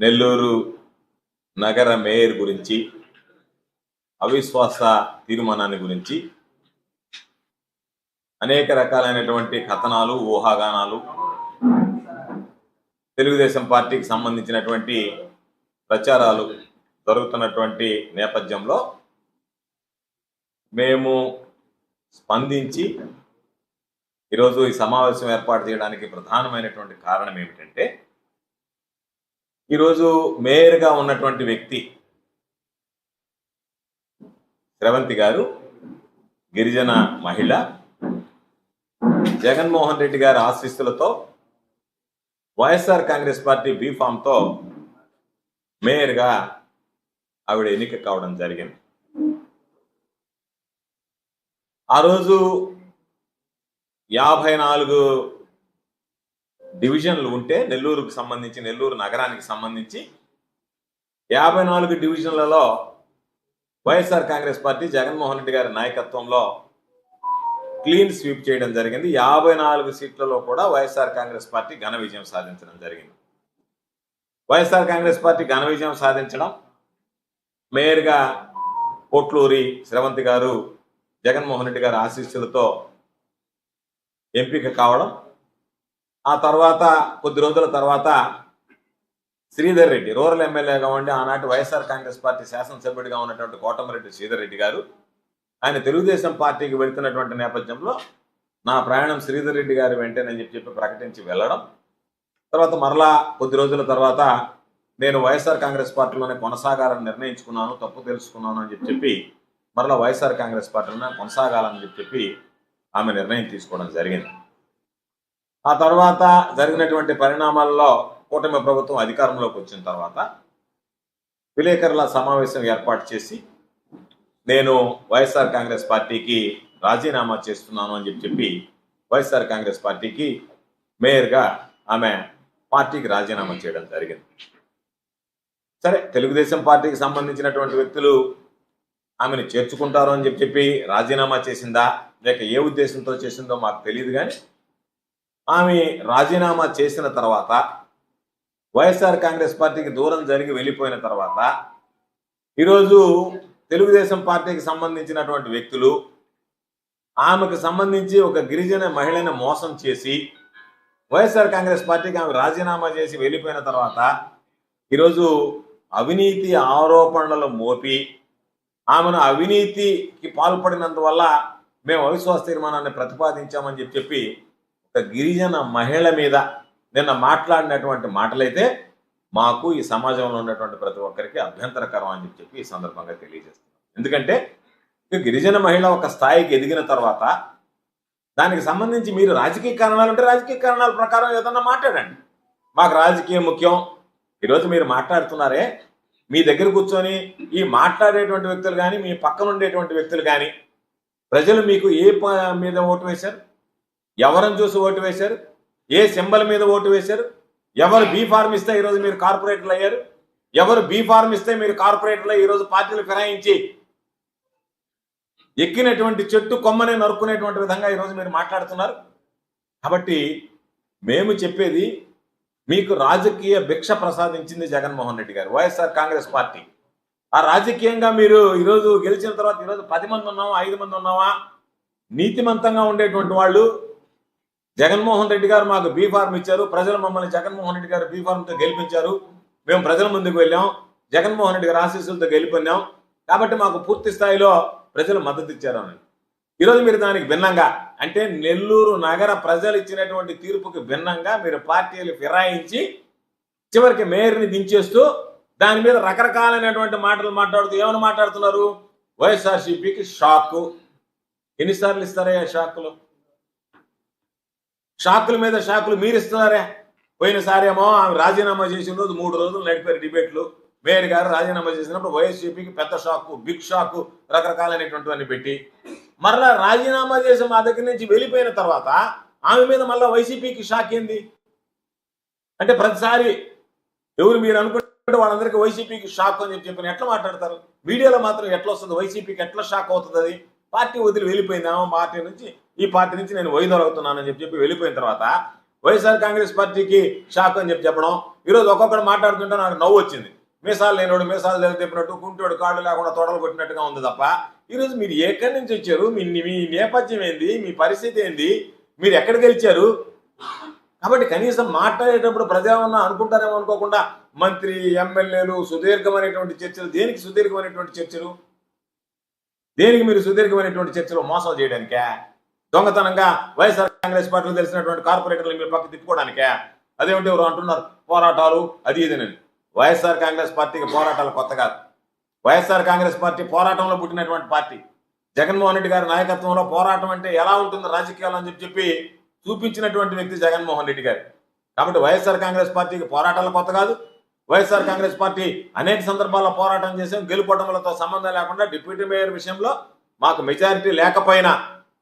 నెల్లూరు నగర మేయర్ గురించి అవిశ్వాస తీర్మానాన్ని గురించి అనేక రకాలైనటువంటి కథనాలు ఊహాగానాలు తెలుగుదేశం పార్టీకి సంబంధించినటువంటి ప్రచారాలు జరుగుతున్నటువంటి నేపథ్యంలో మేము స్పందించి ఈరోజు ఈ సమావేశం ఏర్పాటు చేయడానికి ప్రధానమైనటువంటి కారణం ఏమిటంటే ఈరోజు మేయర్గా ఉన్నటువంటి వ్యక్తి శ్రవంతి గారు గిరిజన మహిళ. జగన్మోహన్ రెడ్డి గారి ఆశీస్సులతో వైఎస్ఆర్ కాంగ్రెస్ పార్టీ బీఫామ్తో మేయర్గా ఆవిడ ఎన్నిక కావడం జరిగింది. ఆ రోజు యాభై నాలుగు డివిజన్లు ఉంటే నెల్లూరుకు సంబంధించి నెల్లూరు నగరానికి సంబంధించి యాభై నాలుగు డివిజన్లలో వైఎస్ఆర్ కాంగ్రెస్ పార్టీ జగన్మోహన్ రెడ్డి గారి నాయకత్వంలో క్లీన్ స్వీప్ చేయడం జరిగింది. యాభై నాలుగు సీట్లలో కూడా వైఎస్ఆర్ కాంగ్రెస్ పార్టీ ఘన విజయం సాధించడం జరిగింది. వైఎస్ఆర్ కాంగ్రెస్ పార్టీ ఘన విజయం సాధించడం మేయర్గా పోట్లూరి శ్రవంతి గారు జగన్మోహన్ రెడ్డి గారి ఆశీస్సులతో ఎంపిక కావడం ఆ తర్వాత కొద్ది రోజుల తర్వాత శ్రీధర్ రెడ్డి రూరల్ ఎమ్మెల్యేగా ఉండి ఆనాటి వైఎస్ఆర్ కాంగ్రెస్ పార్టీ శాసనసభ్యుడిగా ఉన్నటువంటి కోటమిరెడ్డి శ్రీధర్ రెడ్డి గారు ఆయన తెలుగుదేశం పార్టీకి వెళుతున్నటువంటి నేపథ్యంలో నా ప్రయాణం శ్రీధర్ రెడ్డి గారి వెంటేనని చెప్పి చెప్పి ప్రకటించి వెళ్ళడం. తర్వాత మరలా కొద్ది రోజుల తర్వాత నేను వైఎస్ఆర్ కాంగ్రెస్ పార్టీలోనే కొనసాగాలని నిర్ణయించుకున్నాను తప్పు తెలుసుకున్నాను అని చెప్పి చెప్పి మరలా వైఎస్ఆర్ కాంగ్రెస్ పార్టీలోనే కొనసాగాలని చెప్పి చెప్పి ఆమె నిర్ణయం తీసుకోవడం జరిగింది. ఆ తర్వాత జరిగినటువంటి పరిణామాల్లో కూటమి ప్రభుత్వం అధికారంలోకి వచ్చిన తర్వాత విలేకరుల సమావేశం ఏర్పాటు చేసి నేను వైఎస్ఆర్ కాంగ్రెస్ పార్టీకి రాజీనామా చేస్తున్నాను అని చెప్పి చెప్పి వైఎస్ఆర్ కాంగ్రెస్ పార్టీకి మేయర్గా ఆమె పార్టీకి రాజీనామా చేయడం జరిగింది. సరే తెలుగుదేశం పార్టీకి సంబంధించినటువంటి వ్యక్తులు ఆమెను చేర్చుకుంటారు అని చెప్పి చెప్పి రాజీనామా చేసిందా లేక ఏ ఉద్దేశంతో చేసిందో మాకు తెలియదు కానీ ఆమె రాజీనామా చేసిన తర్వాత వైఎస్ఆర్ కాంగ్రెస్ పార్టీకి దూరం జరిగి వెళ్ళిపోయిన తర్వాత ఈరోజు తెలుగుదేశం పార్టీకి సంబంధించినటువంటి వ్యక్తులు ఆమెకు సంబంధించి ఒక గిరిజన మహిళను మోసం చేసి వైఎస్ఆర్ కాంగ్రెస్ పార్టీకి ఆమె రాజీనామా చేసి వెళ్ళిపోయిన తర్వాత ఈరోజు అవినీతి ఆరోపణలు మోపి ఆమెను అవినీతికి పాల్పడినందువల్ల మేము అవిశ్వాస తీర్మానాన్ని ప్రతిపాదించామని చెప్పి చెప్పి ఒక గిరిజన మహిళ మీద నిన్న మాట్లాడినటువంటి మాటలైతే మాకు ఈ సమాజంలో ఉన్నటువంటి ప్రతి ఒక్కరికి అభ్యంతరకరం అని చెప్పి ఈ సందర్భంగా తెలియజేస్తున్నాం. ఎందుకంటే గిరిజన మహిళ ఒక స్థాయికి ఎదిగిన తర్వాత దానికి సంబంధించి మీరు రాజకీయ కారణాలు ఉంటే రాజకీయ కారణాల ప్రకారం ఏదన్నా మాట్లాడండి. మాకు రాజకీయం ముఖ్యం. ఈరోజు మీరు మాట్లాడుతున్నారే మీ దగ్గర కూర్చొని ఈ మాట్లాడేటువంటి వ్యక్తులు కానీ మీ పక్కన ఉండేటువంటి వ్యక్తులు కానీ ప్రజలు మీకు ఏ ప- మీద ఓటు వేశారు? ఎవరిని చూసి ఓటు వేశారు? ఏ సింబల్ మీద ఓటు వేశారు? ఎవరు బీ ఫార్మ్ ఇస్తే ఈరోజు మీరు కార్పొరేటర్లు అయ్యారు? ఎవరు బీ ఫార్మ్ ఇస్తే మీరు కార్పొరేటర్లు ఈరోజు పార్టీలు ఫిరాయించి ఎక్కినటువంటి చెట్టు కొమ్మనే నరుక్కునేటువంటి విధంగా ఈరోజు మీరు మాట్లాడుతున్నారు? కాబట్టి మేము చెప్పేది మీకు రాజకీయ భిక్ష ప్రసాదించింది జగన్మోహన్ రెడ్డి గారు వైఎస్ఆర్ కాంగ్రెస్ పార్టీ. ఆ రాజకీయంగా మీరు ఈరోజు గెలిచిన తర్వాత ఈరోజు పది మంది ఉన్నావా ఐదు మంది ఉన్నావా? నీతిమంతంగా ఉండేటువంటి వాళ్ళు జగన్మోహన్ రెడ్డి గారు మాకు బీ ఫార్మ్ ఇచ్చారు. ప్రజలు మమ్మల్ని జగన్మోహన్ రెడ్డి గారు బీ ఫార్మ్తో గెలిపించారు. మేము ప్రజల ముందుకు వెళ్ళాం. జగన్మోహన్ రెడ్డి గారు ఆశీస్సులతో గెలుపొందాం. కాబట్టి మాకు పూర్తి స్థాయిలో ప్రజలు మద్దతు ఇచ్చారు అని. ఈరోజు మీరు దానికి భిన్నంగా అంటే నెల్లూరు నగర ప్రజలు ఇచ్చినటువంటి తీర్పుకి భిన్నంగా మీరు పార్టీలు ఫిరాయించి చివరికి మేయర్ని దించేస్తూ దాని మీద రకరకాలైనటువంటి మాటలు మాట్లాడుతూ ఏమని మాట్లాడుతున్నారు? వైఎస్ఆర్సీపీకి షాక్. ఎన్నిసార్లు ఇస్తారయ్యా షాక్లో? షాకుల మీద షాకులు మీరు ఇస్తున్నారే పోయినసారేమో ఆమె రాజీనామా చేసిన రోజు మూడు రోజులు నడిపారు డిబేట్లు. మేయర్ గారు రాజీనామా చేసినప్పుడు వైఎస్సీపీకి పెద్ద షాకు బిగ్ షాకు రకరకాలైనటువంటివన్నీ పెట్టి. మరలా రాజీనామా చేసి మా దగ్గర నుంచి వెళ్ళిపోయిన తర్వాత ఆమె మీద మళ్ళీ వైసీపీకి షాక్ ఏంది? అంటే ప్రతిసారి ఎవరు మీరు అనుకుంటే వాళ్ళందరికీ వైసీపీకి షాక్ అని చెప్పి చెప్పిన ఎట్లా మాట్లాడతారు? మీడియాలో మాత్రం ఎట్లా వస్తుంది? వైసీపీకి ఎట్లా షాక్ అవుతుంది అది? పార్టీ వదిలి వెళ్ళిపోయింది ఆమె పార్టీ నుంచి. ఈ పార్టీ నుంచి నేను వైదొలగుతున్నానని చెప్పి చెప్పి వెళ్ళిపోయిన తర్వాత వైఎస్ఆర్ కాంగ్రెస్ పార్టీకి షాక్ అని చెప్పి చెప్పడం. ఈరోజు ఒక్కొక్కటి మాట్లాడుతుంటే నాకు నవ్వు వచ్చింది. మీసాలు లేనివాడు మీసాలు లేదు చెప్పినట్టు కుంటోడు కాళ్ళు లేకుండా తొడలు కొట్టినట్టుగా ఉంది తప్ప ఈరోజు మీరు ఎక్కడి నుంచి వచ్చారు? మీ మీ నేపథ్యం ఏంది? మీ పరిస్థితి ఏంది? మీరు ఎక్కడికి గెలిచారు? కాబట్టి కనీసం మాట్లాడేటప్పుడు ప్రజామన్నా అనుకుంటారేమో అనుకోకుండా మంత్రి ఎమ్మెల్యేలు సుదీర్ఘమైనటువంటి చర్చలు దేనికి సుదీర్ఘమైనటువంటి చర్చలు? దేనికి మీరు సుదీర్ఘమైనటువంటి చర్చలు మోసం చేయడానికే? దొంగతనంగా వైఎస్ఆర్ కాంగ్రెస్ పార్టీలో తెలిసినటువంటి కార్పొరేటర్లు మీరు పక్క తిప్పుకోవడానికే? అదేమిటి ఎవరు అంటున్నారు? పోరాటాలు అది ఇదేనని వైఎస్ఆర్ కాంగ్రెస్ పార్టీకి పోరాటాలు కొత్త కాదు. వైఎస్ఆర్ కాంగ్రెస్ పార్టీ పోరాటంలో పుట్టినటువంటి పార్టీ. జగన్మోహన్ రెడ్డి గారి నాయకత్వంలో పోరాటం అంటే ఎలా ఉంటుంది రాజకీయాలు అని చెప్పి చెప్పి చూపించినటువంటి వ్యక్తి జగన్మోహన్ రెడ్డి గారు. కాబట్టి వైఎస్ఆర్ కాంగ్రెస్ పార్టీకి పోరాటాలు కొత్త కాదు. వైఎస్ఆర్ కాంగ్రెస్ పార్టీ అనేక సందర్భాల్లో పోరాటం చేసాం గెలుపటములతో సంబంధం లేకుండా డిప్యూటీ మేయర్ విషయంలో మాకు మెజారిటీ లేకపోయినా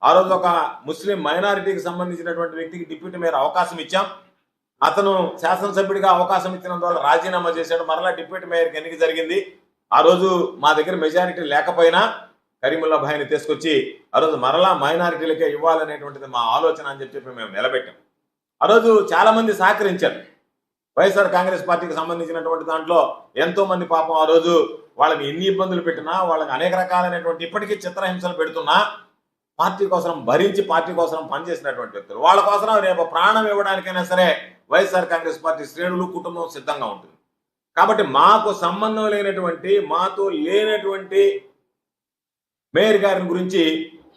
ఆ రోజు ఒక ముస్లిం మైనారిటీకి సంబంధించినటువంటి వ్యక్తికి డిప్యూటీ మేయర్ అవకాశం ఇచ్చాం. అతను శాసనసభ్యుడిగా అవకాశం ఇచ్చినందువల్ల రాజీనామా చేశాడు. మరలా డిప్యూటీ మేయర్కి ఎన్నిక జరిగింది. ఆ రోజు మా దగ్గర మెజారిటీ లేకపోయినా కరీముల్లా భాయ్ని తీసుకొచ్చి ఆ రోజు మరలా మైనారిటీలకే ఇవ్వాలనేటువంటిది మా ఆలోచన అని చెప్పి మేము నిలబెట్టాం. ఆ రోజు చాలామంది సహకరించారు. వైఎస్ఆర్ కాంగ్రెస్ పార్టీకి సంబంధించినటువంటి దాంట్లో ఎంతో మంది పాపం ఆ రోజు వాళ్ళకి ఎన్ని ఇబ్బందులు పెట్టినా వాళ్ళకి అనేక రకాలైనటువంటి ఇప్పటికీ చిత్రహింసలు పెడుతున్నా పార్టీ కోసం భరించి పార్టీ కోసం పనిచేసినటువంటి వ్యక్తులు. వాళ్ళ కోసం రేపు ప్రాణం ఇవ్వడానికైనా సరే వైఎస్ఆర్ కాంగ్రెస్ పార్టీ శ్రేణులు కుటుంబం సిద్ధంగా ఉంటుంది. కాబట్టి మాకు సంబంధం లేనటువంటి మాతో లేనటువంటి మేయర్ గారిని గురించి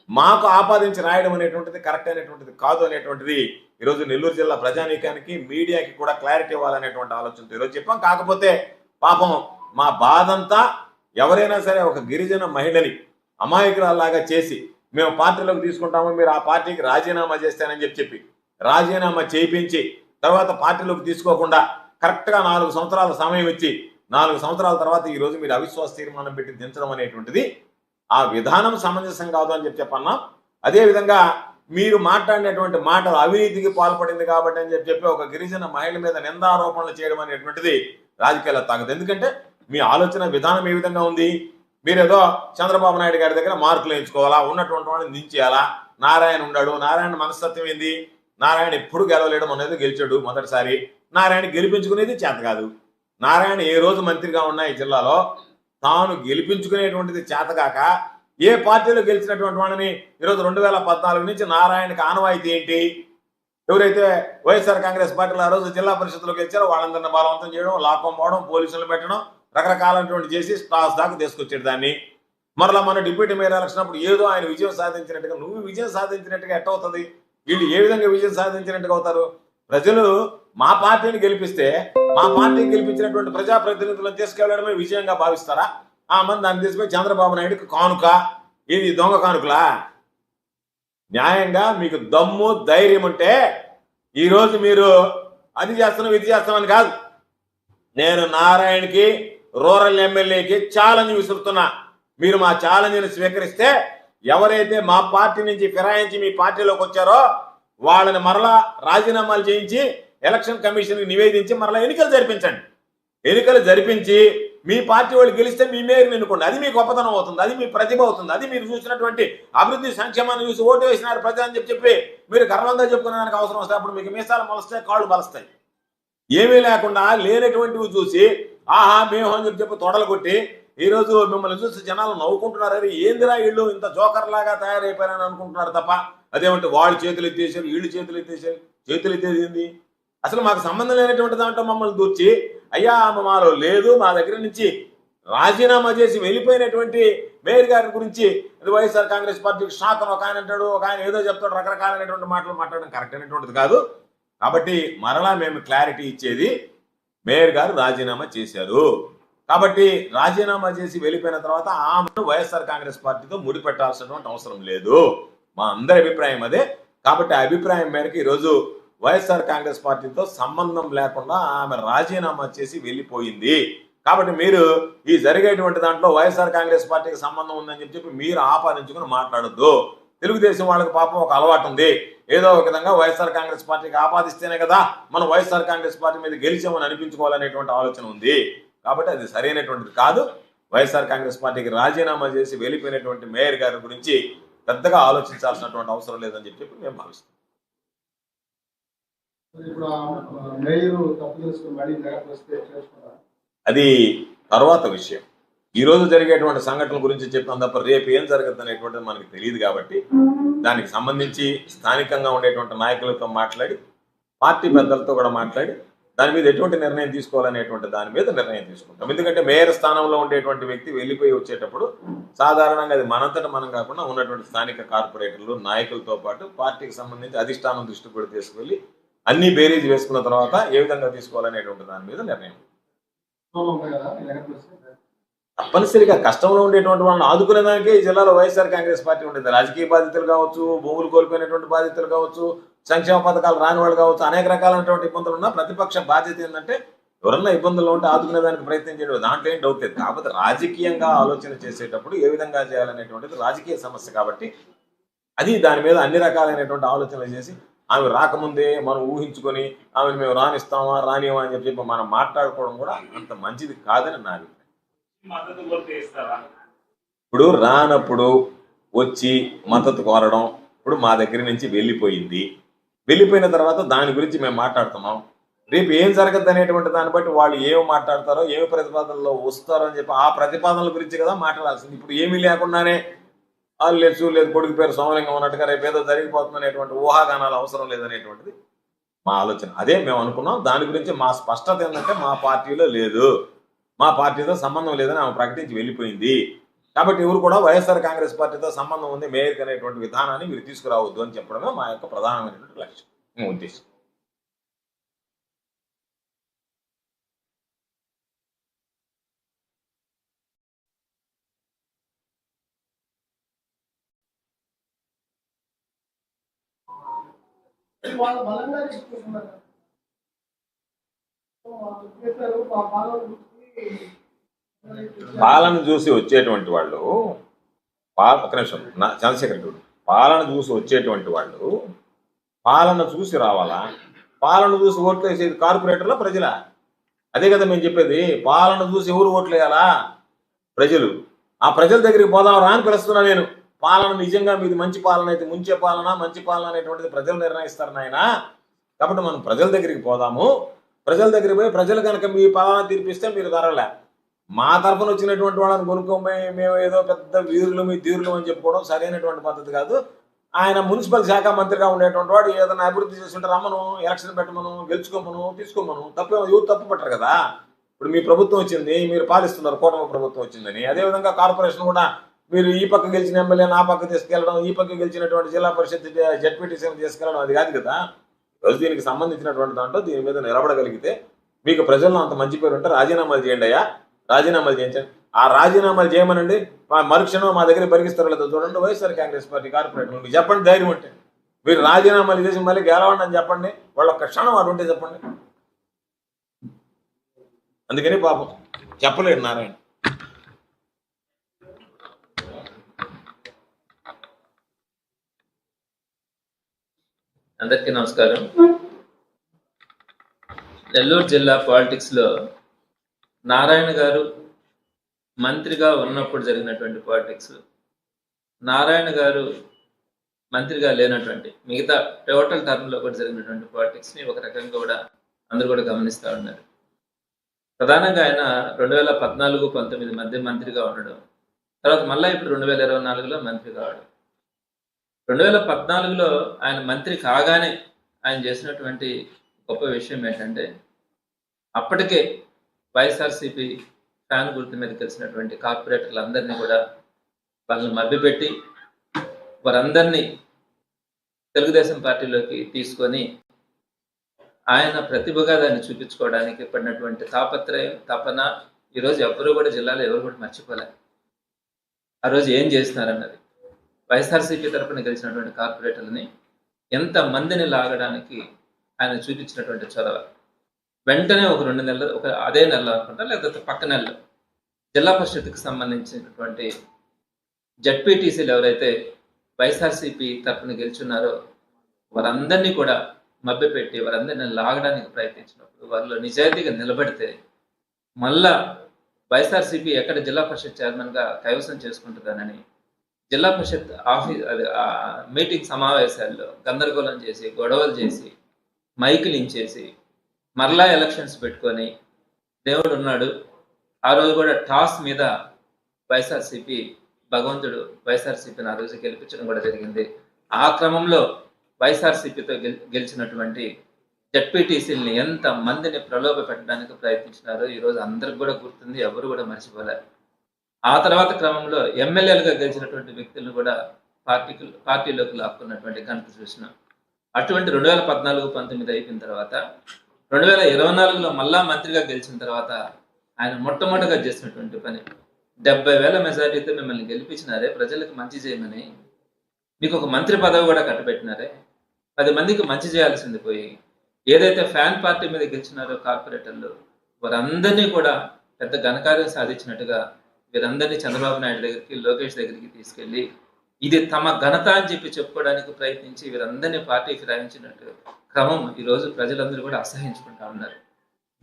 మాకు ఆపాదించి రాయడం అనేటువంటిది కరెక్ట్ అనేటువంటిది కాదు అనేటువంటిది ఈరోజు నెల్లూరు జిల్లా ప్రజానీకానికి మీడియాకి కూడా క్లారిటీ ఇవ్వాలనేటువంటి ఆలోచనతో ఈరోజు చెప్పాం. కాకపోతే పాపం మా బాధంతా ఎవరైనా సరే ఒక గిరిజన మహిళని అమాయకురాల్లాగా చేసి మేము పార్టీలోకి తీసుకుంటాము మీరు ఆ పార్టీకి రాజీనామా చేస్తానని చెప్పి చెప్పి రాజీనామా చేయించి తర్వాత పార్టీలోకి తీసుకోకుండా కరెక్ట్గా నాలుగు సంవత్సరాల సమయం ఇచ్చి నాలుగు సంవత్సరాల తర్వాత ఈ రోజు మీరు అవిశ్వాస తీర్మానం పెట్టి దించడం అనేటువంటిది ఆ విధానం సమంజసం కాదు అని చెప్పి చెప్పన్నాం. అదేవిధంగా మీరు మాట్లాడినటువంటి మాటలు అవినీతికి పాల్పడింది కాబట్టి అని చెప్పి చెప్పి ఒక గిరిజన మహిళ మీద నిందారోపణలు చేయడం అనేటువంటిది రాజకీయాల తాగదు. ఎందుకంటే మీ ఆలోచన విధానం ఏ విధంగా ఉంది? మీరేదో చంద్రబాబు నాయుడు గారి దగ్గర మార్కులు ఎంచుకోవాలా ఉన్నటువంటి వాడిని దించేయాలా? నారాయణ ఉన్నాడు. నారాయణ మనస్తత్వం ఏంది? నారాయణ ఎప్పుడు గెలవలేడం అనేది గెలిచాడు మొదటిసారి. నారాయణ గెలిపించుకునేది చేత కాదు. నారాయణ ఏ రోజు మంత్రిగా ఉన్నా ఈ జిల్లాలో తాను గెలిపించుకునేటువంటిది చేతగాక ఏ పార్టీలో గెలిచినటువంటి వాళ్ళని ఈరోజు రెండు వేల పద్నాలుగు నుంచి నారాయణకి ఆనవాయితీ ఏంటి? ఎవరైతే వైఎస్ఆర్ కాంగ్రెస్ పార్టీలో ఆ రోజు జిల్లా పరిషత్లో గెలిచారో వాళ్ళందరినీ బలవంతం చేయడం లాకం పోవడం పోలీసులు పెట్టడం రకరకాలైనటువంటి చేసి స్టాస్ దాకా తీసుకొచ్చాడు దాన్ని. మరలా మన డిప్యూటీ మేయర్ ఎలక్షన్ అప్పుడు ఏదో ఆయన విజయం సాధించినట్టుగా నువ్వు విజయం సాధించినట్టుగా ఎట్ట అవుతుంది? వీళ్ళు ఏ విధంగా విజయం సాధించినట్టుగా అవుతారు? ప్రజలు మా పార్టీని గెలిపిస్తే మా పార్టీని గెలిపించినటువంటి ప్రజాప్రతినిధులను తీసుకెళ్ళడమే విజయంగా భావిస్తారా? ఆ మంది దాన్ని తీసుకుపోయి చంద్రబాబు నాయుడుకి కానుక. ఇది దొంగ కానుకలా? న్యాయంగా మీకు దమ్ము ధైర్యం ఉంటే ఈరోజు మీరు అది చేస్తున్నాం ఇది చేస్తామని కాదు. నేను నారాయణకి రూరల్ ఎమ్మెల్యేకి ఛాలెంజ్ విసురుతున్నా. మీరు మా ఛాలెంజ్ని స్వీకరిస్తే ఎవరైతే మా పార్టీ నుంచి ఫిరాయించి మీ పార్టీలోకి వచ్చారో వాళ్ళని మరలా రాజీనామాలు చేయించి ఎలక్షన్ కమిషన్కి నివేదించి మరలా ఎన్నికలు జరిపించండి. ఎన్నికలు జరిపించి మీ పార్టీ వాళ్ళు గెలిస్తే మీ మేయర్ని ఎన్నుకోండి. అది మీ గొప్పతనం అవుతుంది. అది మీ ప్రతిభ అవుతుంది. అది మీరు చూసినటువంటి అభివృద్ధి సంక్షేమాన్ని చూసి ఓటు వేసినారు ప్రజలు అని చెప్పి చెప్పి మీరు గర్వంగా చెప్పుకునేదానికి అవసరం వస్తే అప్పుడు మీకు మీసాలు మొలస్తాయి కాళ్ళు బలస్తాయి. ఏమీ లేకుండా లేనటువంటివి చూసి ఆహా మేము అని చెప్పి చెప్పి తొడలు కొట్టి ఈ రోజు మిమ్మల్ని చూసి జనాలు నవ్వుకుంటున్నారు. అరే ఏందిరా వీళ్ళు? ఇంత జోకర్ లాగా తయారైపోయారని అనుకుంటున్నారు తప్ప అదేమంటే వాళ్ళు చేతులు ఎత్తేసారు వీళ్ళు చేతులు ఎత్తేసారు. చేతులు ఎత్తేది అసలు మాకు సంబంధం లేనటువంటి దాంట్లో మమ్మల్ని దూర్చి అయ్యా మాలో లేదు మా దగ్గర నుంచి రాజీనామా చేసి వెళ్ళిపోయినటువంటి మేయర్ గారి గురించి వైఎస్ఆర్ కాంగ్రెస్ పార్టీకి షాక్ అని ఒక ఆయన అంటాడు ఒక ఆయన ఏదో చెప్తాడు రకరకాలైనటువంటి మాటలు మాట్లాడడం కరెక్ట్ అయినటువంటిది కాదు. కాబట్టి మరలా మేము క్లారిటీ ఇచ్చేది మేయర్ గారు రాజీనామా చేశారు. కాబట్టి రాజీనామా చేసి వెళ్ళిపోయిన తర్వాత ఆమెను వైఎస్ఆర్ కాంగ్రెస్ పార్టీతో ముడిపెట్టాల్సినటువంటి అవసరం లేదు. మా అందరి అభిప్రాయం అదే. కాబట్టి ఆ అభిప్రాయం మేరకు ఈరోజు వైఎస్ఆర్ కాంగ్రెస్ పార్టీతో సంబంధం లేకుండా ఆమె రాజీనామా చేసి వెళ్ళిపోయింది. కాబట్టి మీరు ఈ జరిగేటువంటి దాంట్లో వైఎస్ఆర్ కాంగ్రెస్ పార్టీకి సంబంధం ఉందని చెప్పి మీరు ఆపాదించుకుని మాట్లాడద్దు. తెలుగుదేశం వాళ్ళకి పాపం ఒక అలవాటు ఉంది ఏదో ఒక విధంగా వైఎస్ఆర్ కాంగ్రెస్ పార్టీకి ఆపాదిస్తేనే కదా మనం వైఎస్ఆర్ కాంగ్రెస్ పార్టీ మీద గెలిచామని అనిపించుకోవాలనేటువంటి ఆలోచన ఉంది. కాబట్టి అది సరైనటువంటిది కాదు. వైఎస్ఆర్ కాంగ్రెస్ పార్టీకి రాజీనామా చేసి వెళ్ళిపోయినటువంటి మేయర్ గారి గురించి పెద్దగా ఆలోచించాల్సినటువంటి అవసరం లేదని చెప్పి మేము భావిస్తాం అది తర్వాత విషయం. ఈ రోజు జరిగేటువంటి సంఘటనల గురించి చెప్పిన తప్ప రేపు ఏం జరుగుతుంది అనేటువంటిది మనకి తెలియదు కాబట్టి దానికి సంబంధించి స్థానికంగా ఉండేటువంటి నాయకులతో మాట్లాడి పార్టీ పెద్దలతో కూడా మాట్లాడి దాని మీద ఎటువంటి నిర్ణయం తీసుకోవాలనేటువంటి దాని మీద నిర్ణయం తీసుకుంటాం ఎందుకంటే మేయర్ స్థానంలో ఉండేటువంటి వ్యక్తి వెళ్ళిపోయి వచ్చేటప్పుడు సాధారణంగా అది మనంతట మనం కాకుండా ఉన్నటువంటి స్థానిక కార్పొరేటర్లు నాయకులతో పాటు పార్టీకి సంబంధించి అధిష్టానం దృష్టి కూడా తీసుకెళ్ళి అన్ని బేరీజ్ వేసుకున్న తర్వాత ఏ విధంగా తీసుకోవాలనేటువంటి దాని మీద నిర్ణయం తప్పనిసరిగా కష్టంలో ఉండేటువంటి వాళ్ళని ఆదుకునే దానికే ఈ జిల్లాలో వైఎస్ఆర్ కాంగ్రెస్ పార్టీ ఉండేది. రాజకీయ బాధితులు కావచ్చు భూములు కోల్పోయినటువంటి బాధితులు కావచ్చు సంక్షేమ పథకాలు రాని వాళ్ళు కావచ్చు అనేక రకాలైనటువంటి ఇబ్బందులు ఉన్నా ప్రతిపక్ష బాధ్యత ఏంటంటే ఎవరన్నా ఇబ్బందులు ఉంటే ఆదుకునే దానికి ప్రయత్నం చేయడం. దాంట్లో ఏం డౌట్ లేదు. కాకపోతే రాజకీయంగా ఆలోచన చేసేటప్పుడు ఏ విధంగా చేయాలనేటువంటిది రాజకీయ సమస్య కాబట్టి అది దాని మీద అన్ని రకాలైనటువంటి ఆలోచనలు చేసి ఆమె రాకముందే మనం ఊహించుకొని ఆమెను మేము రానిస్తామా రానివా అని చెప్పి మనం మాట్లాడుకోవడం కూడా అంత మంచిది కాదని నా అభిప్రాయం మద్దతు కోరితే ఇస్తారా ఇప్పుడు రానప్పుడు వచ్చి మద్దతు కోరడం ఇప్పుడు మా దగ్గర నుంచి వెళ్ళిపోయింది. వెళ్ళిపోయిన తర్వాత దాని గురించి మేము మాట్లాడుతున్నాం. రేపు ఏం జరగద్దు అనేటువంటి దాన్ని బట్టి వాళ్ళు ఏమి మాట్లాడతారో ఏమి ప్రతిపాదనలో వస్తారో అని చెప్పి ఆ ప్రతిపాదనల గురించి కదా మాట్లాడాల్సింది. ఇప్పుడు ఏమీ లేకుండానే వాళ్ళు లేదు లేదు కొడుకు పేరు సోమలింగం ఉన్నట్టుగా రేపు ఏదో జరిగిపోతుంది అనేటువంటి ఊహాగానాలు అవసరం లేదనేటువంటిది మా ఆలోచన. అదే మేము అనుకున్నాం. దాని గురించి మా స్పష్టత ఏంటంటే మా పార్టీలో లేదు. మా పార్టీతో సంబంధం లేదని ఆమె ప్రకటించి వెళ్ళిపోయింది. కాబట్టి ఎవరు కూడా వైఎస్ఆర్ కాంగ్రెస్ పార్టీతో సంబంధం ఉంది మేయర్కి అనేటువంటి విధానాన్ని మీరు తీసుకురావద్దు అని చెప్పడమే మా యొక్క ప్రధానమైనటువంటి లక్ష్యం ఉద్దేశం. వాళ్ళు బలంగా తీసుకుంటున్నారు పాలన చూసి వచ్చేటువంటి వాళ్ళు పా ఒక నిమిషం నా చంద్రశేఖర్ గౌడ్ పాలన చూసి వచ్చేటువంటి వాళ్ళు పాలన చూసి రావాలా? పాలన చూసి ఓట్లు వేసేది కార్పొరేటర్ల ప్రజల? అదే కదా మేము చెప్పేది పాలన చూసి ఎవరు ఓట్లు వేయాలా? ప్రజలు. ఆ ప్రజల దగ్గరికి పోదాం రా అని పిలుస్తున్నా నేను. పాలన నిజంగా మీది మంచి పాలన అయితే ముంచే పాలన మంచి పాలన అనేటువంటిది ప్రజలు నిర్ణయిస్తారు నాయన. కాబట్టి మనం ప్రజల దగ్గరికి పోదాము. ప్రజల దగ్గరికి పోయి ప్రజలు కనుక మీ పాలన తీర్పిస్తే మీరు ధరలే. మా తరఫున వచ్చినటువంటి వాళ్ళని కొనుక్కోపోయి మేము ఏదో పెద్ద వీరులు మీ తీరులు అని చెప్పుకోవడం సరైనటువంటి పద్ధతి కాదు. ఆయన మున్సిపల్ శాఖ మంత్రిగా ఉండేటువంటి వాడు ఏదైనా అభివృద్ధి చేస్తుంటే రమ్మను ఎలక్షన్ పెట్టమను గెలుచుకోమను తీసుకోమను తప్పు ఎవరు తప్పు పట్టరు కదా. ఇప్పుడు మీ ప్రభుత్వం వచ్చింది మీరు పాలిస్తున్నారు కూటమి ప్రభుత్వం వచ్చిందని. అదేవిధంగా కార్పొరేషన్ కూడా మీరు ఈ పక్క గెలిచిన ఎమ్మెల్యే నా పక్క తీసుకెళ్ళడం ఈ పక్క గెలిచినటువంటి జిల్లా పరిషత్ జడ్పీటీసీని తీసుకెళ్ళడం అది కాదు కదా. దీనికి సంబంధించినటువంటి దాంట్లో దీని మీద నిలబడగలిగితే మీకు ప్రజల్లో అంత మంచి పేరు ఉంటే రాజీనామాలు చేయండి అయ్యా. రాజీనామాలు చేయించండి. ఆ రాజీనామాలు చేయమనండి. మా మరుక్షణం మా దగ్గర పరిగిస్తారో లేదో చూడండి. వైఎస్ఆర్ కాంగ్రెస్ పార్టీ కార్పొరేటర్ మీకు చెప్పండి ధైర్యం ఉంటే. మీరు రాజీనామాలు చేసి మళ్ళీ గెలవండి అని చెప్పండి. వాళ్ళ ఒక్క క్షణం అటు ఉంటే చెప్పండి. అందుకని పాపం చెప్పలేడు నారాయణ. అందరికీ నమస్కారం. నెల్లూరు జిల్లా పాలిటిక్స్లో నారాయణ గారు మంత్రిగా ఉన్నప్పుడు జరిగినటువంటి పాలిటిక్స్. నారాయణ గారు మంత్రిగా లేనటువంటి మిగతా టోటల్ టర్మ్లో కూడా జరిగినటువంటి పాలిటిక్స్ని ఒక రకంగా కూడా అందరూ కూడా గమనిస్తూ ఉన్నారు. ప్రధానంగా ఆయన రెండు వేల పద్నాలుగు పంతొమ్మిది మధ్య మంత్రిగా ఉండడం తర్వాత మళ్ళీ ఇప్పుడు రెండు వేల ఇరవై నాలుగులో మంత్రి కావడం రెండు వేల పద్నాలుగులో ఆయన మంత్రి కాగానే ఆయన చేసినటువంటి గొప్ప విషయం ఏంటంటే అప్పటికే వైఎస్ఆర్సీపీ ఫ్యాన్ గుర్తు మీద తెలిసినటువంటి కార్పొరేటర్లందరినీ కూడా వాళ్ళని మభ్యపెట్టి వారందరినీ తెలుగుదేశం పార్టీలోకి తీసుకొని ఆయన ప్రతిభగా దాన్ని చూపించుకోవడానికి పడినటువంటి తాపత్రయం తపన ఈరోజు ఎవరు కూడా జిల్లాలో ఎవరు కూడా మర్చిపోలేరు ఆ రోజు ఏం చేస్తున్నారన్నది వైఎస్ఆర్సీపీ తరఫున గెలిచినటువంటి కార్పొరేటర్లని ఎంత మందిని లాగడానికి ఆయన చూపించినటువంటి చొరవ. వెంటనే ఒక రెండు నెలలు ఒక అదే నెలలో అనుకుంటా లేకపోతే పక్క నెలలో. జిల్లా పరిషత్కి సంబంధించినటువంటి జడ్పీటీసీలు ఎవరైతే వైఎస్ఆర్సీపీ తరఫున గెలుచున్నారో వారందరినీ కూడా మభ్యపెట్టి వారందరిని లాగడానికి ప్రయత్నించినప్పుడు వారిలో నిజాయితీగా నిలబడితే మళ్ళా వైఎస్ఆర్సీపీ ఎక్కడ జిల్లా పరిషత్ చైర్మన్గా కైవసం చేసుకుంటుందనని జిల్లా పరిషత్ ఆఫీస్ అది మీటింగ్ సమావేశాల్లో గందరగోళం చేసి గొడవలు చేసి మైకిలించేసి మరలా ఎలక్షన్స్ పెట్టుకొని దేవుడు ఉన్నాడు. ఆ రోజు కూడా టాస్ మీద వైఎస్ఆర్సీపీ భగవంతుడు వైఎస్ఆర్సీపీని ఆ రోజు గెలిపించడం కూడా జరిగింది. ఆ క్రమంలో వైఎస్ఆర్సీపీతో గెల్ గెలిచినటువంటి జడ్పీటీసీలని ఎంత మందిని ప్రలోభ పెట్టడానికి ప్రయత్నించినారో ఈ రోజు అందరికి కూడా గుర్తుంది ఎవరు కూడా మర్చిపోలేరు ఆ తర్వాత క్రమంలో ఎమ్మెల్యేలుగా గెలిచినటువంటి వ్యక్తులను కూడా పార్టీకి పార్టీలోకి లాక్కున్నటువంటి ఘనత చూసినాం అటువంటి రెండు వేల పద్నాలుగు పంతొమ్మిది అయిపోయిన తర్వాత రెండు వేల ఇరవై నాలుగులో మళ్ళా మంత్రిగా గెలిచిన తర్వాత ఆయన మొట్టమొదటిగా చేసినటువంటి పని డెబ్బై వేల మెజారిటీతో మిమ్మల్ని గెలిపించినారే ప్రజలకు మంచి చేయమని మీకు ఒక మంత్రి పదవి కూడా కట్టబెట్టినారే పది మందికి మంచి చేయాల్సింది పోయి ఏదైతే ఫ్యాన్ పార్టీ మీద గెలిచినారో కార్పొరేటర్లు వారందరినీ కూడా పెద్ద ఘనకార్యం సాధించినట్టుగా వీరందరినీ చంద్రబాబు నాయుడు దగ్గరికి లోకేష్ దగ్గరికి తీసుకెళ్ళి ఇది తమ ఘనత అని చెప్పి చెప్పుకోవడానికి ప్రయత్నించి వీరందరినీ పార్టీకి రాయించినట్టు క్రమం ఈరోజు ప్రజలందరూ కూడా అసహించుకుంటా ఉన్నారు.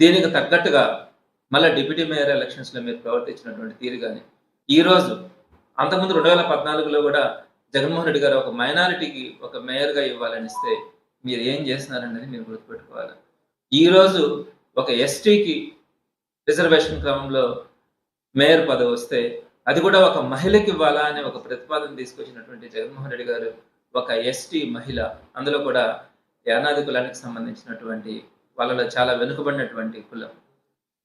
దీనికి తగ్గట్టుగా మళ్ళీ డిప్యూటీ మేయర్ ఎలక్షన్స్లో మీరు ప్రవర్తించినటువంటి తీరు కానీ ఈ రోజు అంతకుముందు రెండు వేల పద్నాలుగులో కూడా జగన్మోహన్ రెడ్డి గారు ఒక మైనారిటీకి ఒక మేయర్గా ఇవ్వాలనిస్తే ఇవ్వాలని ఇస్తే మీరు ఏం చేస్తున్నారనేది మీరు గుర్తుపెట్టుకోవాలి. ఈ రోజు ఒక ఎస్టీకి రిజర్వేషన్ క్రమంలో మేయర్ పదవి వస్తే అది కూడా ఒక మహిళకి ఇవ్వాలా అనే ఒక ప్రతిపాదన తీసుకొచ్చినటువంటి జగన్మోహన్ రెడ్డి గారు ఒక ఎస్టీ మహిళ. అందులో కూడా యానాది కులానికి సంబంధించినటువంటి వాళ్ళలో చాలా వెనుకబడినటువంటి కులం.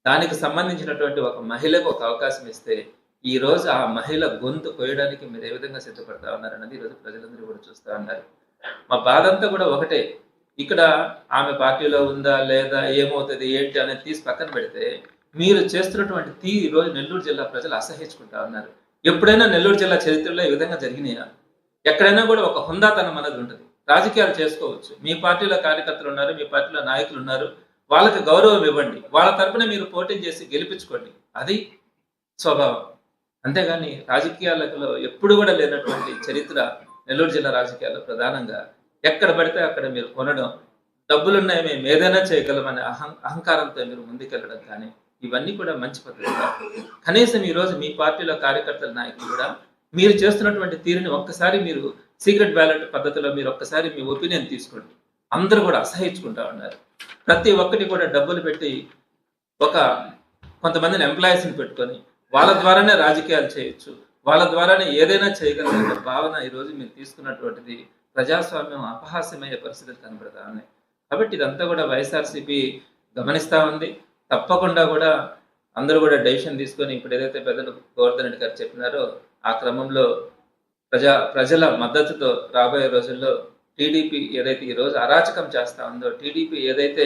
దానికి సంబంధించినటువంటి ఒక మహిళకు ఒక అవకాశం ఇస్తే ఈ రోజు ఆ మహిళ గొంతు కోయడానికి మీరు ఏ విధంగా సిద్ధపడతా ఉన్నారన్నది అన్నది ఈరోజు ప్రజలందరూ కూడా చూస్తా ఉన్నారు. మా బాధ అంతా కూడా ఒకటే. ఇక్కడ ఆమె పార్టీలో ఉందా లేదా ఏమవుతుంది ఏంటి అనేది తీసి పక్కన పెడితే మీరు చేస్తున్నటువంటి తీ ఈరోజు రోజు నెల్లూరు జిల్లా ప్రజలు అసహించుకుంటా ఉన్నారు. ఎప్పుడైనా నెల్లూరు జిల్లా చరిత్రలో ఈ విధంగా జరిగినాయా? ఎక్కడైనా కూడా ఒక హుందాతనం అనేది ఉంటుంది. రాజకీయాలు చేసుకోవచ్చు. మీ పార్టీలో కార్యకర్తలు ఉన్నారు మీ పార్టీలో నాయకులు ఉన్నారు. వాళ్ళకి గౌరవం ఇవ్వండి. వాళ్ళ తరపున మీరు పోటీ చేసి గెలిపించుకోండి. అది స్వభావం. అంతేగాని రాజకీయాలలో ఎప్పుడు కూడా లేనటువంటి చరిత్ర నెల్లూరు జిల్లా రాజకీయాల్లో ప్రధానంగా ఎక్కడ పడితే అక్కడ మీరు కొనడం డబ్బులున్నాయి మేము ఏదైనా చేయగలమనే అహం అహంకారంతో మీరు ముందుకెళ్ళడం కానీ ఇవన్నీ కూడా మంచి పద్ధతి కనీసం ఈ రోజు మీ పార్టీలో కార్యకర్తల నాయకులు కూడా మీరు చేస్తున్నటువంటి తీరుని ఒక్కసారి మీరు సీక్రెట్ బ్యాలెట్ పద్ధతిలో మీరు ఒక్కసారి మీ ఒపీనియన్ తీసుకోండి. అందరూ కూడా అసహించుకుంటా ఉన్నారు. ప్రతి ఒక్కటి కూడా డబ్బులు పెట్టి ఒక కొంతమందిని ఎంప్లాయీస్ని పెట్టుకొని వాళ్ళ ద్వారానే రాజకీయాలు చేయొచ్చు. వాళ్ళ ద్వారానే ఏదైనా చేయగలిగే భావన ఈ రోజు మీరు తీసుకున్నటువంటిది ప్రజాస్వామ్యం అపహాస్యమయ్యే పరిస్థితులు కనబడతా ఉన్నాయి. కాబట్టి ఇదంతా కూడా వైఎస్ఆర్సీపీ గమనిస్తూ ఉంది. తప్పకుండా కూడా అందరూ కూడా డెసిషన్ తీసుకొని ఇప్పుడు ఏదైతే పెద్దలు గోవర్ధన్ రెడ్డి గారు చెప్పినారో ఆ క్రమంలో ప్రజా ప్రజల మద్దతుతో రాబోయే రోజుల్లో టీడీపీ ఏదైతే ఈ రోజు అరాచకం చేస్తా ఉందో టీడీపీ ఏదైతే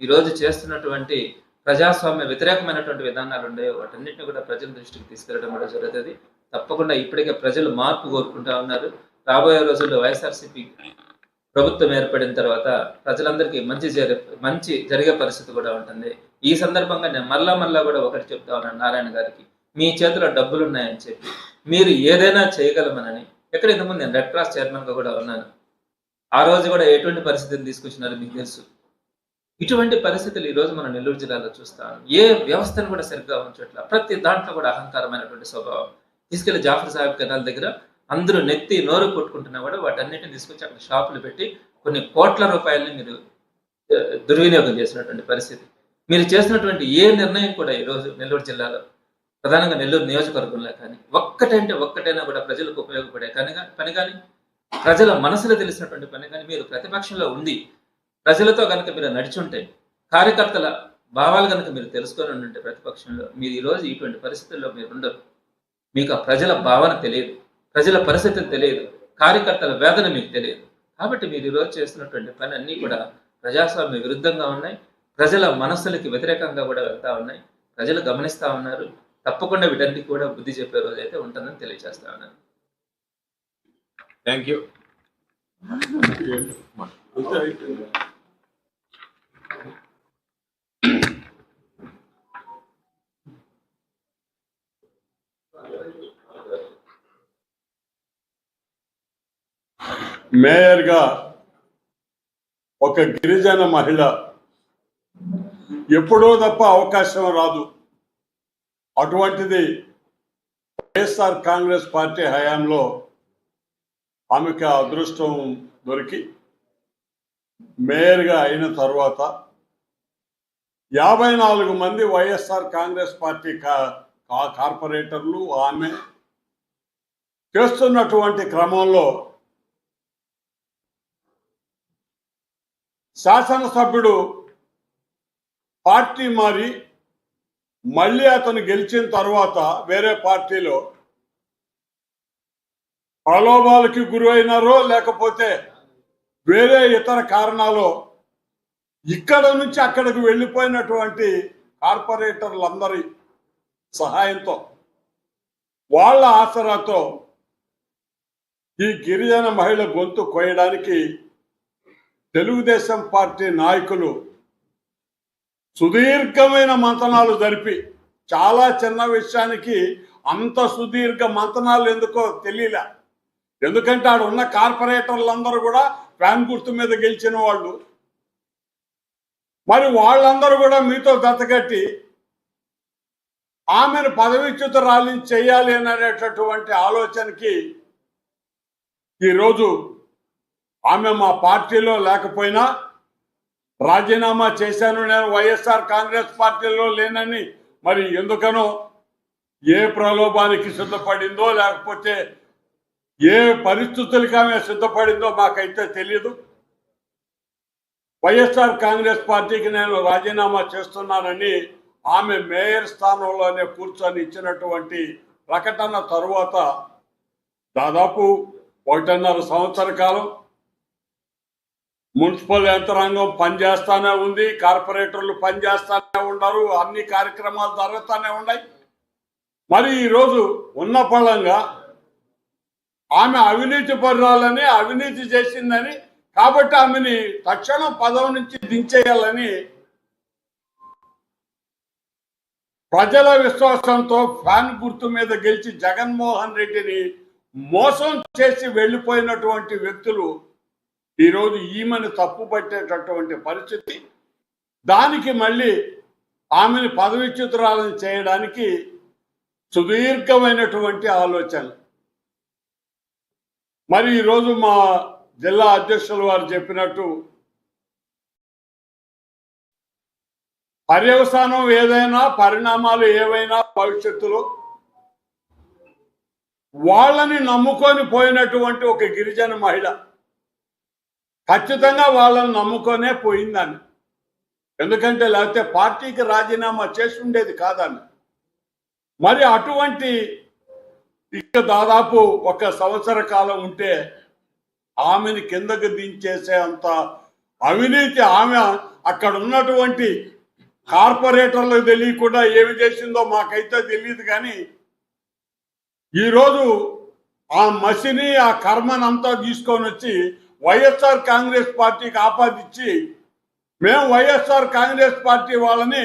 ఈరోజు చేస్తున్నటువంటి ప్రజాస్వామ్య వ్యతిరేకమైనటువంటి విధానాలు ఉన్నాయో వాటన్నిటిని కూడా ప్రజల దృష్టికి తీసుకెళ్ళడం కూడా జరుగుతుంది. తప్పకుండా ఇప్పటికే ప్రజలు మార్పు కోరుకుంటా ఉన్నారు. రాబోయే రోజుల్లో వైఎస్ఆర్సీపీ ప్రభుత్వం ఏర్పడిన తర్వాత ప్రజలందరికీ మంచి జరి మంచి జరిగే పరిస్థితి కూడా ఉంటుంది. ఈ సందర్భంగా నేను మళ్ళా మళ్ళా కూడా ఒకటి చెప్తా ఉన్నాను నారాయణ గారికి. మీ చేతిలో డబ్బులు ఉన్నాయని చెప్పి మీరు ఏదైనా చేయగలమనని. ఎక్కడ ఇంతకుముందు నేను రెడ్ క్రాస్ చైర్మన్గా కూడా ఉన్నాను. ఆ రోజు కూడా ఎటువంటి పరిస్థితిని తీసుకొచ్చినారో మీకు తెలుసు. ఇటువంటి పరిస్థితులు ఈ రోజు నెల్లూరు జిల్లాలో చూస్తాం ఏ వ్యవస్థను కూడా సరిగ్గా ఉంచట్ల. ప్రతి దాంట్లో కూడా అహంకారమైనటువంటి స్వభావం. తీసుకెళ్ళి జాఫర్ సాహెబ్ కెనాల్ దగ్గర అందరూ నెత్తి నోరు కొట్టుకుంటున్నా కూడా వాటన్నిటిని తీసుకొచ్చి అక్కడ షాపులు పెట్టి కొన్ని కోట్ల రూపాయలని మీరు దుర్వినియోగం చేసినటువంటి పరిస్థితి. మీరు చేసినటువంటి ఏ నిర్ణయం కూడా ఈ రోజు నెల్లూరు జిల్లాలో ప్రధానంగా నెల్లూరు నియోజకవర్గంలో కానీ ఒక్కటంటే ఒక్కటైనా కూడా ప్రజలకు ఉపయోగపడే కానీ పని కానీ ప్రజల మనసులో తెలిసినటువంటి పని కానీ మీరు ప్రతిపక్షంలో ఉంది ప్రజలతో కనుక మీరు నడిచుంటే కార్యకర్తల భావాలు కనుక మీరు తెలుసుకొని ఉంటే ప్రతిపక్షంలో మీరు ఈ రోజు ఇటువంటి పరిస్థితుల్లో మీరు ఉండరు. మీకు ఆ ప్రజల భావన తెలియదు. ప్రజల పరిస్థితి తెలియదు. కార్యకర్తల వేదన మీకు తెలియదు. కాబట్టి మీరు ఈరోజు చేస్తున్నటువంటి పని అన్నీ కూడా ప్రజాస్వామ్య విరుద్ధంగా ఉన్నాయి. ప్రజల మనస్సులకి వ్యతిరేకంగా కూడా వెళ్తా ఉన్నాయి. ప్రజలు గమనిస్తా ఉన్నారు. తప్పకుండా వీటన్నిటికి కూడా బుద్ధి చెప్పే రోజు అయితే ఉంటుందని తెలియజేస్తా ఉన్నాను. థ్యాంక్ యూ మేయర్గా ఒక గిరిజన మహిళ ఎప్పుడో తప్ప అవకాశం రాదు. అటువంటిది వైఎస్ఆర్ కాంగ్రెస్ పార్టీ హయాంలో ఆమెకు అదృష్టం దొరికి మేయర్గా అయిన తర్వాత యాభై నాలుగు మంది వైఎస్ఆర్ కాంగ్రెస్ పార్టీ కా- కా- కార్పొరేటర్లు ఆమె చేస్తున్నటువంటి క్రమంలో శాసనసభ్యుడు పార్టీ మారి మళ్ళీ అతను గెలిచిన తర్వాత వేరే పార్టీలో ప్రలోభాలకి గురైనారో లేకపోతే వేరే ఇతర కారణాలు ఇక్కడ నుంచి అక్కడికి వెళ్ళిపోయినటువంటి కార్పొరేటర్లందరి సహాయంతో వాళ్ళ ఆసరాతో ఈ గిరిజన మహిళ గొంతు కోయడానికి తెలుగుదేశం పార్టీ నాయకులు సుదీర్ఘమైన మంతనాలు జరిపి చాలా చిన్న విషయానికి అంత సుదీర్ఘ మంతనాలు ఎందుకో తెలియలే. ఎందుకంటే ఆడ ఉన్న కార్పొరేటర్లందరూ కూడా ఫ్యాన్ గుర్తు మీద గెలిచిన వాళ్ళు. మరి వాళ్ళందరూ కూడా మీతో దత్తగట్టి ఆమెను పదవిచ్యుతరాలు చేయాలి అనేటటువంటి ఆలోచనకి ఈరోజు ఆమె మా పార్టీలో లేకపోయినా రాజీనామా చేశాను నేను వైఎస్ఆర్ కాంగ్రెస్ పార్టీలో లేనని. మరి ఎందుకనో ఏ ప్రలోభానికి సిద్ధపడిందో లేకపోతే ఏ పరిస్థితులకి ఆమె సిద్ధపడిందో మాకైతే తెలియదు వైఎస్ఆర్ కాంగ్రెస్ పార్టీకి నేను రాజీనామా చేస్తున్నానని ఆమె మేయర్ స్థానంలోనే కూర్చొని ఇచ్చినటువంటి ప్రకటన తరువాత దాదాపు ఒకటిన్నర సంవత్సర కాలం మున్సిపల్ యంత్రాంగం పనిచేస్తానే ఉంది కార్పొరేటర్లు పనిచేస్తానే ఉన్నారు అన్ని కార్యక్రమాలు జరుగుతూనే ఉన్నాయి. మరి ఈరోజు ఉన్న పళంగా ఆమె అవినీతి పరురాలని అవినీతి చేసిందని కాబట్టి ఆమెని తక్షణం పదవి నుంచి దించేయాలని ప్రజల విశ్వాసంతో ఫ్యాన్ గుర్తు మీద గెలిచి జగన్మోహన్ రెడ్డిని మోసం చేసి వెళ్ళిపోయినటువంటి వ్యక్తులు ఈరోజు ఈమెను తప్పు పట్టేటటువంటి పరిస్థితి. దానికి మళ్ళీ ఆమెను పదవిచ్యుతురాలను చేయడానికి సుదీర్ఘమైనటువంటి ఆలోచన మరి ఈరోజు మా జిల్లా అధ్యక్షులు వారు చెప్పినట్టు పర్యవసానం ఏదైనా పరిణామాలు ఏవైనా భవిష్యత్తులో వాళ్ళని నమ్ముకొని పోయినటువంటి ఒక గిరిజన మహిళ ఖచ్చితంగా వాళ్ళని నమ్ముకొనే పోయిందని. ఎందుకంటే లేకపోతే పార్టీకి రాజీనామా చేసి ఉండేది కాదని. మరి అటువంటి ఇక దాదాపు ఒక సంవత్సర కాలం ఉంటే ఆమెని కిందకు దించేసే అంత అవినీతి ఆమె అక్కడ ఉన్నటువంటి కార్పొరేటర్లకు తెలియకుండా ఏమి చేసిందో మాకైతే తెలియదు కానీ ఈరోజు ఆ మసిని ఆ కర్మనంతా తీసుకొని వచ్చి వైఎస్ఆర్ కాంగ్రెస్ పార్టీకి ఆపాదించి మేము వైఎస్ఆర్ కాంగ్రెస్ పార్టీ వాళ్ళని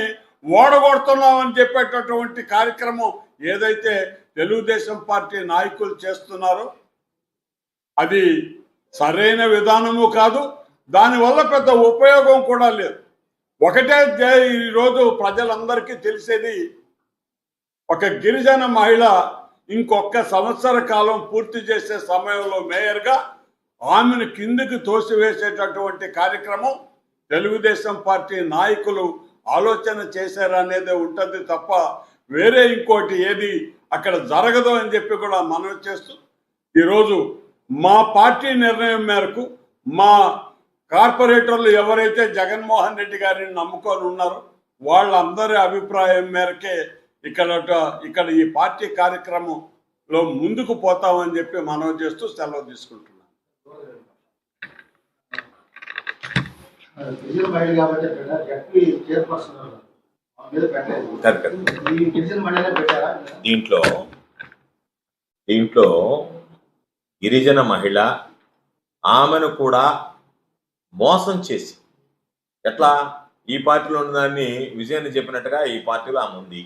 ఓడగొడుతున్నామని చెప్పేటటువంటి కార్యక్రమం ఏదైతే తెలుగుదేశం పార్టీ నాయకులు చేస్తున్నారో అది సరైన విధానము కాదు. దానివల్ల పెద్ద ఉపయోగం కూడా లేదు. ఒకటే ఈరోజు ప్రజలందరికీ తెలిసేది ఒక గిరిజన మహిళ ఇంకొక సంవత్సర కాలం పూర్తి చేసే సమయంలో మేయర్గా ఆమెను కిందికి తోసివేసేటటువంటి కార్యక్రమం తెలుగుదేశం పార్టీ నాయకులు ఆలోచన చేశారనేదే ఉంటుంది తప్ప వేరే ఇంకోటి ఏది అక్కడ జరగదు అని చెప్పి కూడా మనం చేస్తూ ఈరోజు మా పార్టీ నిర్ణయం మేరకు మా కార్పొరేటర్లు ఎవరైతే జగన్మోహన్ రెడ్డి గారిని నమ్ముకొని ఉన్నారో వాళ్ళందరి అభిప్రాయం మేరకే ఇక్కడ ఇక్కడ ఈ పార్టీ కార్యక్రమంలో ముందుకు పోతామని చెప్పి మనం చేస్తూ సెలవు తీసుకుంటున్నాం. దీంట్లో దీంట్లో గిరిజన మహిళ ఆమెను కూడా మోసం చేసి ఎట్లా? ఈ పార్టీలో ఉన్న దాన్ని విజయాన్ని చెప్పినట్టుగా ఈ పార్టీలో ఆమె ఉంది.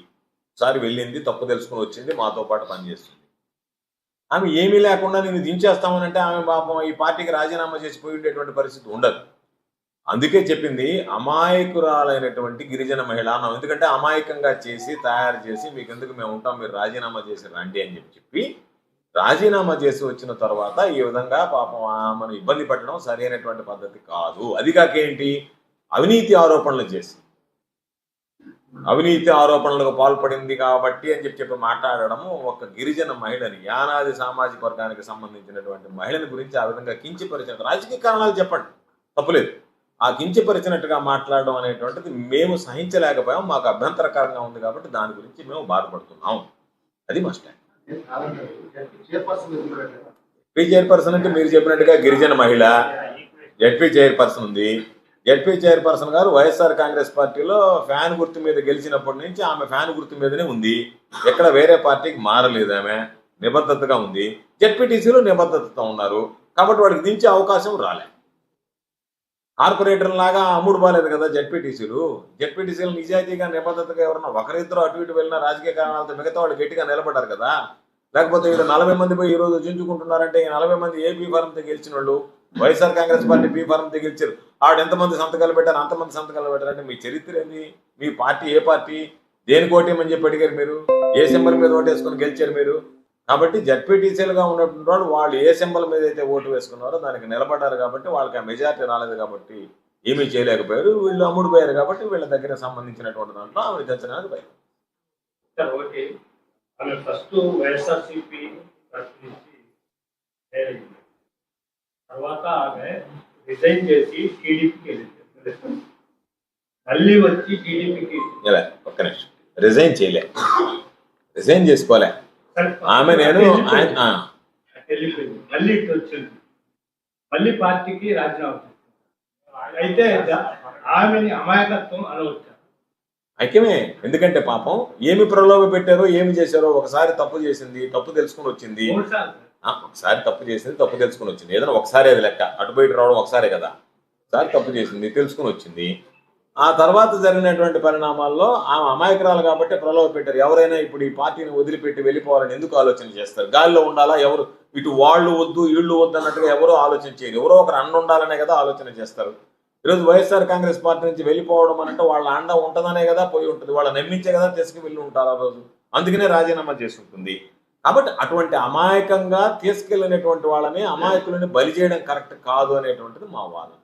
ఒకసారి వెళ్ళింది తప్పు తెలుసుకుని వచ్చింది మాతో పాటు పనిచేస్తుంది. ఆమె ఏమీ లేకుండా నేను దించేస్తామనంటే ఆమె పాపం ఈ పార్టీకి రాజీనామా చేసిపోయి ఉండేటువంటి పరిస్థితి ఉండదు. అందుకే చెప్పింది అమాయకురాలైనటువంటి గిరిజన మహిళ అన్నాం. ఎందుకంటే అమాయకంగా చేసి తయారు చేసి మీకు ఎందుకు మేము ఉంటాం మీరు రాజీనామా చేసి రండి అని చెప్పి చెప్పి రాజీనామా చేసి వచ్చిన తర్వాత ఈ విధంగా పాపం ఆమెను ఇబ్బంది పెట్టడం సరైనటువంటి పద్ధతి కాదు. అది కాకేంటి అవినీతి ఆరోపణలు చేసి అవినీతి ఆరోపణలకు పాల్పడింది కాబట్టి అని చెప్పి చెప్పి మాట్లాడడము ఒక గిరిజన మహిళని యానాది సామాజిక వర్గానికి సంబంధించినటువంటి మహిళని గురించి ఆ విధంగా కించపరిచిన రాజకీయ కారణాలు చెప్పండి తప్పులేదు. ఆ కించపరిచినట్టుగా మాట్లాడడం అనేటువంటిది మేము సహించలేకపోయాం మాకు అభ్యంతరకరంగా ఉంది కాబట్టి దాని గురించి మేము బాధపడుతున్నాం. అది మా స్టాండ్ చైర్పర్సన్ అంటే మీరు చెప్పినట్టుగా గిరిజన మహిళ జడ్పీ చైర్పర్సన్ ఉంది. జడ్పీ చైర్పర్సన్ గారు వైఎస్ఆర్ కాంగ్రెస్ పార్టీలో ఫ్యాన్ గుర్తు మీద గెలిచినప్పటి నుంచి ఆమె ఫ్యాన్ గుర్తు మీదనే ఉంది. ఎక్కడ వేరే పార్టీకి మారలేదు ఆమె. నిబద్ధతగా ఉంది. జడ్పీటీసీలో నిబద్ధతతో ఉన్నారు. కాబట్టి వాడికి దించే అవకాశం రాలే. కార్పొరేటర్ లాగా అమ్ముడు బాలేదు కదా జడ్పీటీసీలు. జడ్పీటీసీలు నిజాయితీగా నిబద్ధతగా ఎవరన్నా ఒకరిద్దరు అటు ఇటు వెళ్ళిన రాజకీయ కారణాలతో మిగతా వాళ్ళు గట్టిగా నిలబడ్డారు కదా. లేకపోతే వీళ్ళు నలభై మంది పోయి ఈ రోజు చించుకుంటున్నారంటే ఈ నలభై మంది ఏ బీ ఫారంతో గెలిచిన వాళ్ళు వైఎస్ఆర్ కాంగ్రెస్ పార్టీ బీ ఫారంతో గెలిచారు. ఆవిడ ఎంతమంది సంతకాలు పెట్టారు అంతమంది సంతకాలు పెట్టారంటే మీ చరిత్ర ఏంది? మీ పార్టీ ఏ పార్టీ? దేనికి ఓటేమని చెప్పి అడిగారు మీరు? ఏ సింబల్ మీద ఓటేసుకొని గెలిచారు మీరు? కాబట్టి జడ్పీటీసీలుగా ఉన్నటువంటి వాళ్ళు వాళ్ళు ఏ సింబల్ మీద అయితే ఓటు వేసుకున్నారో దానికి నిలబడ్డారు కాబట్టి వాళ్ళకి ఆ మెజార్టీ రాలేదు కాబట్టి ఏమీ చేయలేకపోయారు. వీళ్ళు అమ్ముడు పోయారు కాబట్టి వీళ్ళ దగ్గర సంబంధించినటువంటి దాంట్లో ఆమె తెచ్చడానికి పోయారు సార్ ఆమె ఫస్ట్ వైఎస్ఆర్సీపీ తర్వాత ఆమె రిజైన్ చేసి టీడీపీకి వెళ్ళింది. మళ్ళీ వచ్చి టీడీపీకి ఒక్క నిమిషం. రిజైన్ చేయలే. రిజైన్ చేసుకోలే. ఆమె నేను వెళ్ళిపోయింది. మళ్ళీ ఇటు వచ్చింది. మళ్ళీ పార్టీకి రాజీనామా. అయితే ఆమెని అమాయకత్వం అనవచ్చారు ఐక్యమే. ఎందుకంటే పాపం ఏమి ప్రలోభ పెట్టారో ఏమి చేశారో ఒకసారి తప్పు చేసింది తప్పు తెలుసుకుని వచ్చింది. ఒకసారి తప్పు చేసింది తప్పు తెలుసుకుని వచ్చింది. ఏదైనా ఒకసారి అది లెక్క. అటు బయట రావడం ఒకసారే కదా. ఒకసారి తప్పు చేసింది తెలుసుకుని వచ్చింది. ఆ తర్వాత జరిగినటువంటి పరిణామాల్లో ఆమె అమాయకురాలు కాబట్టి ప్రలోభ పెట్టారు. ఎవరైనా ఇప్పుడు ఈ పార్టీని వదిలిపెట్టి వెళ్ళిపోవాలని ఎందుకు ఆలోచన చేస్తారు? గాలిలో ఉండాలా? ఎవరు? ఇటు వాళ్ళు వద్దు వీళ్ళు వద్దు అన్నట్టుగా ఎవరో ఆలోచన చేయరు. ఎవరో ఒకరు అండ ఉండాలనే కదా ఆలోచన చేస్తారు. ఈరోజు వైఎస్ఆర్ కాంగ్రెస్ పార్టీ నుంచి వెళ్ళిపోవడం అంటే వాళ్ళ అండ ఉంటుందనే కదా పోయి ఉంటుంది. వాళ్ళ నమ్మించే కదా తీసుకు వెళ్ళి ఉంటారు ఆ రోజు. అందుకనే రాజీనామా చేసి ఉంటుంది. కాబట్టి అటువంటి అమాయకంగా తీసుకెళ్ళినటువంటి వాళ్ళని అమాయకులని బలి చేయడం కరెక్ట్ కాదు అనేటువంటిది మా వాదన.